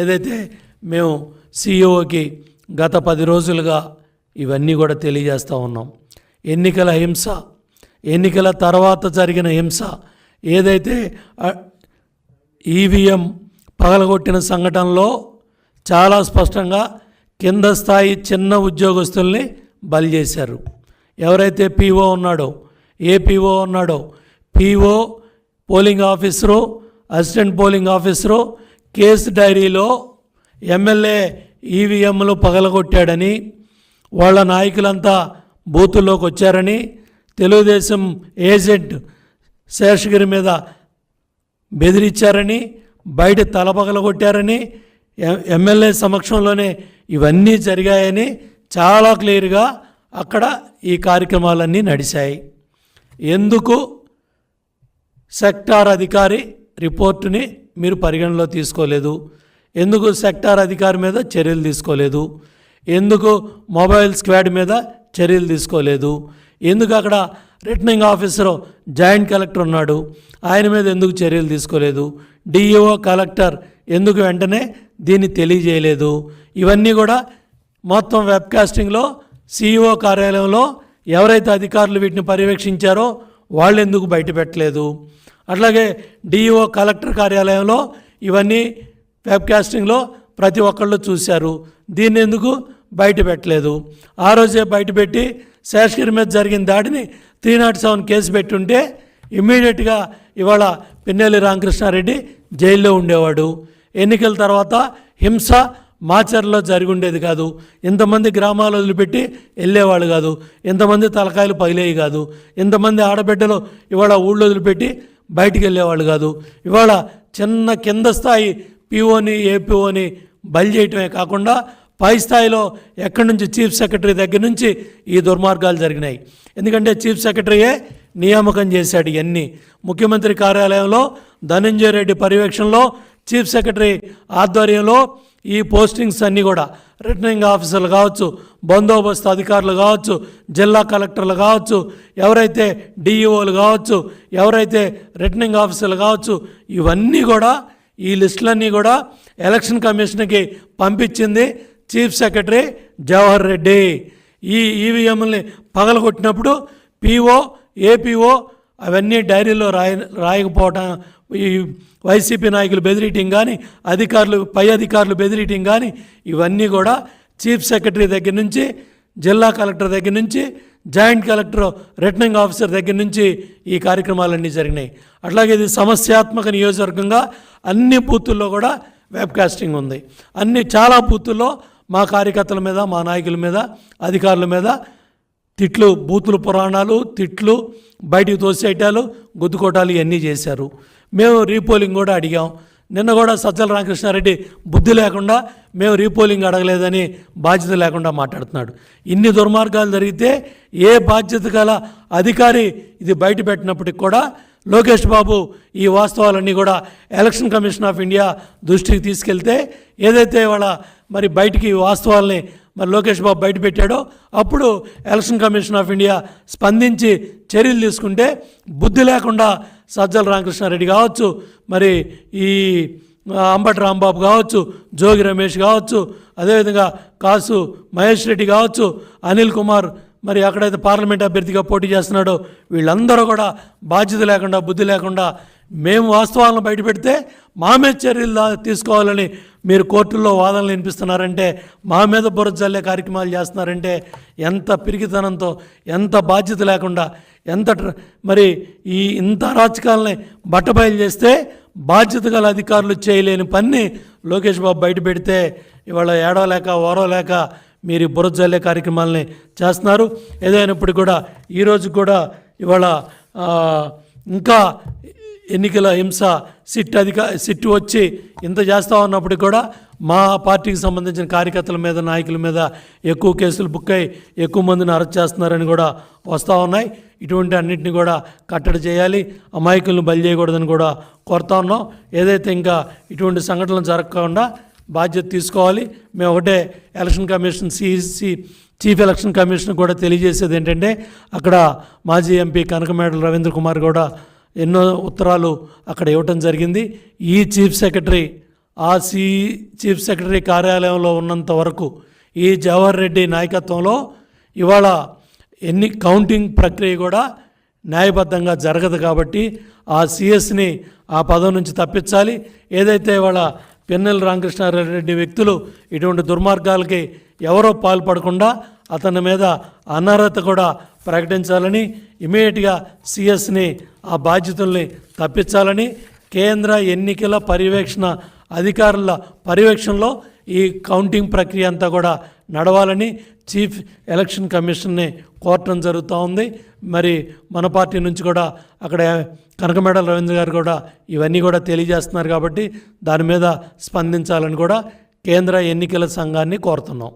ఏదైతే మేము సీఈఓకి గత పది రోజులుగా ఇవన్నీ కూడా తెలియజేస్తూ ఉన్నాం. ఎన్నికల హింస ఎన్నికల తర్వాత జరిగిన హింస ఏదైతే ఈవీఎం పగలగొట్టిన సంఘటనలో చాలా స్పష్టంగా కింద స్థాయి చిన్న ఉద్యోగస్తుల్ని బలి చేశారు. ఎవరైతే పీఓ ఉన్నాడో ఏ పీఓ ఉన్నాడో PO polling officer assistant polling officer case డైరీలో ఎమ్మెల్యే ఈవీఎంలు పగలగొట్టాడని వాళ్ళ నాయకులంతా బూతుల్లోకి వచ్చారని తెలుగుదేశం ఏజెంట్ శేషగిరి మీద బెదిరించారని బయట తలపగలగొట్టారని ఎమ్మెల్యే సమక్షంలోనే ఇవన్నీ జరిగాయని చాలా క్లియర్గా అక్కడ ఈ కార్యక్రమాలన్నీ నడిచాయి ఎందుకు? సెక్టార్ అధికారి రిపోర్టుని మీరు పరిగణలో తీసుకోలేదు. ఎందుకు సెక్టార్ అధికారి మీద చర్యలు తీసుకోలేదు? ఎందుకు మొబైల్ స్క్వాడ్ మీద చర్యలు తీసుకోలేదు? ఎందుకు అక్కడ రిటర్నింగ్ ఆఫీసర్ జాయింట్ కలెక్టర్ ఉన్నాడు? ఆయన మీద ఎందుకు చర్యలు తీసుకోలేదు? డిఈఓ కలెక్టర్ ఎందుకు వెంటనే దీన్ని తెలియజేయలేదు? ఇవన్నీ కూడా మొత్తం వెబ్కాస్టింగ్లో సీఈఓ కార్యాలయంలో ఎవరైతే అధికారులు వీటిని పర్యవేక్షించారో వాళ్ళు ఎందుకు బయటపెట్టలేదు? అట్లాగే డిఈఓ కలెక్టర్ కార్యాలయంలో ఇవన్నీ వెబ్కాస్టింగ్లో ప్రతి ఒక్కళ్ళు చూశారు. దీన్ని ఎందుకు బయట పెట్టలేదు? ఆ రోజే బయటపెట్టి శేషగిరి మీద జరిగిన దాడిని త్రీ నాట్ సెవెన్ కేసు పెట్టుంటే ఇమ్మీడియట్గా ఇవాళ పిన్నెల్లి రామకృష్ణారెడ్డి జైల్లో ఉండేవాడు. ఎన్నికల తర్వాత హింస మాచర్లో జరిగి ఉండేది కాదు. ఇంతమంది గ్రామాలు వదిలిపెట్టి వెళ్ళేవాళ్ళు కాదు. ఇంతమంది తలకాయలు పగిలేవి కాదు. ఇంతమంది ఆడబిడ్డలు ఇవాళ ఊళ్ళో వదిలిపెట్టి బయటికి వెళ్ళేవాళ్ళు కాదు. ఇవాళ చిన్న కింద స్థాయి పిఓని ఏపీఓని బలి చేయటమే కాకుండా పై స్థాయిలో ఎక్కడి నుంచి చీఫ్ సెక్రటరీ దగ్గర నుంచి ఈ దుర్మార్గాలు జరిగినాయి. ఎందుకంటే చీఫ్ సెక్రటరీయే నియామకం చేశాడు ఇవన్నీ. ముఖ్యమంత్రి కార్యాలయంలో ధనంజయ రెడ్డి పర్యవేక్షణలో చీఫ్ సెక్రటరీ ఆధ్వర్యంలో ఈ పోస్టింగ్స్ అన్నీ కూడా రిటర్నింగ్ ఆఫీసర్లు కావచ్చు బందోబస్తు అధికారులు కావచ్చు జిల్లా కలెక్టర్లు కావచ్చు ఎవరైతే డిఈఓలు కావచ్చు ఎవరైతే రిటర్నింగ్ ఆఫీసర్లు కావచ్చు ఇవన్నీ కూడా ఈ లిస్టులన్నీ కూడా ఎలక్షన్ కమిషన్కి పంపించింది చీఫ్ సెక్రటరీ జవహర్ రెడ్డి. ఈ ఈవీఎంని పగలగొట్టినప్పుడు పీఓ ఏపీఓ అవన్నీ డైరీలో రాయ రాయకపోవటం ఈ వైసీపీ నాయకులు బెదిరియటం కానీ అధికారులు పై అధికారులు బెదిరియటం కానీ ఇవన్నీ కూడా చీఫ్ సెక్రటరీ దగ్గర నుంచి జిల్లా కలెక్టర్ దగ్గర నుంచి జాయింట్ కలెక్టర్ రిటర్నింగ్ ఆఫీసర్ దగ్గర నుంచి ఈ కార్యక్రమాలన్నీ జరిగినాయి. అట్లాగే ఇది సమస్యాత్మక నియోజకవర్గంగా అన్ని బూతుల్లో కూడా వెబ్కాస్టింగ్ ఉంది. అన్ని చాలా బూతుల్లో మా కార్యకర్తల మీద మా నాయకుల మీద అధికారుల మీద తిట్లు బూతులు పురాణాలు తిట్లు బయటికి తోసేయటాలు గుద్దుకోటాలు ఇవన్నీ చేశారు. మేము రీపోలింగ్ కూడా అడిగాం. నిన్న కూడా సజ్జల రామకృష్ణారెడ్డి బుద్ధి లేకుండా మేము రీపోలింగ్ అడగలేదని బాధ్యత లేకుండా మాట్లాడుతున్నాడు. ఇన్ని దుర్మార్గాలు జరిగితే ఏ బాధ్యత గల అధికారి ఇది బయట పెట్టినప్పటికి కూడా లోకేష్ బాబు ఈ వాస్తవాలన్నీ కూడా ఎలక్షన్ కమిషన్ ఆఫ్ ఇండియా దృష్టికి తీసుకెళ్తే ఏదైతే వాళ్ళ మరి బయటికి వాస్తవాల్ని మరి లోకేష్ బాబు బయట పెట్టాడో అప్పుడు ఎలక్షన్ కమిషన్ ఆఫ్ ఇండియా స్పందించి చర్యలు తీసుకుంటే బుద్ధి లేకుండా సజ్జల రామకృష్ణారెడ్డి కావచ్చు మరి ఈ అంబటి రాంబాబు కావచ్చు జోగి రమేష్ కావచ్చు అదేవిధంగా కాసు మహేష్ రెడ్డి కావచ్చు అనిల్ కుమార్ మరి అక్కడైతే పార్లమెంట్ అభ్యర్థిగా పోటీ చేస్తున్నాడో వీళ్ళందరూ కూడా బాధ్యత లేకుండా బుద్ధి లేకుండా మేము వాస్తవాలను బయటపెడితే మామే చర్యలు తీసుకోవాలని మీరు కోర్టుల్లో వాదనలు వినిపిస్తున్నారంటే మా మీద బురద జల్లే కార్యక్రమాలు చేస్తున్నారంటే ఎంత పిరిగితనంతో ఎంత బాధ్యత లేకుండా ఎంత ట్ర- మరి ఈ ఇంత రాజకాలని బట్టబయలు చేస్తే బాధ్యత గల అధికారులు చేయలేని పని లోకేష్ బాబు బయట పెడితే ఇవాళ ఏడవలేక ఓరవలేక మీరు ఈ జల్లే కార్యక్రమాలని చేస్తున్నారు. ఏదైనప్పుడు కూడా ఈరోజు కూడా ఇవాళ ఇంకా ఎన్నికల హింస సిట్ అధిక సిట్ వచ్చి ఇంత చేస్తూ ఉన్నప్పటికి కూడా మా పార్టీకి సంబంధించిన కార్యకర్తల మీద నాయకుల మీద ఎక్కువ కేసులు బుక్ అయ్యి ఎక్కువ మందిని అరెస్ట్ చేస్తున్నారని కూడా వస్తూ ఉన్నాయి. ఇటువంటి అన్నింటిని కూడా కట్టడి చేయాలి. అమాయకులను బలి చేయకూడదని కూడా కోరుతా ఉన్నాం. ఏదైతే ఇంకా ఇటువంటి సంఘటనలు జరగకుండా బాధ్యత తీసుకోవాలి. మేము ఒకటే election commission CC chief election commission కూడా తెలియజేసేది ఏంటంటే అక్కడ మాజీ ఎంపీ కనకమేడల రవీంద్ర కుమార్ కూడా ఎన్నో ఉత్తరాలు అక్కడ ఇవ్వటం జరిగింది. ఈ చీఫ్ సెక్రటరీ ఆ సి చీఫ్ సెక్రటరీ కార్యాలయంలో ఉన్నంత వరకు ఈ జవహర్ రెడ్డి నాయకత్వంలో ఇవాళ ఎన్ని కౌంటింగ్ ప్రక్రియ కూడా న్యాయబద్ధంగా జరగదు కాబట్టి ఆ సిఎస్ని ఆ పదం నుంచి తప్పించాలి. ఏదైతే ఇవాళ పిన్నెల రామకృష్ణారెడ్డి వ్యక్తులు ఇటువంటి దుర్మార్గాలకి ఎవరో పాల్పడకుండా అతని మీద అనర్హత కూడా ప్రకటించాలని ఇమీడియట్గా సిఎస్ని ఆ బాధ్యతల్ని తప్పించాలని కేంద్ర ఎన్నికల పర్యవేక్షణ అధికారుల పర్యవేక్షణలో ఈ కౌంటింగ్ ప్రక్రియ అంతా కూడా నడవాలని చీఫ్ ఎలక్షన్ కమిషన్ని కోరటం జరుగుతూ ఉంది. మరి మన పార్టీ నుంచి కూడా అక్కడ కనకమేడల రవీంద్ర గారు కూడా ఇవన్నీ కూడా తెలియజేస్తున్నారు కాబట్టి దాని మీద స్పందించాలని కూడా కేంద్ర ఎన్నికల సంఘాన్ని కోరుతున్నాం.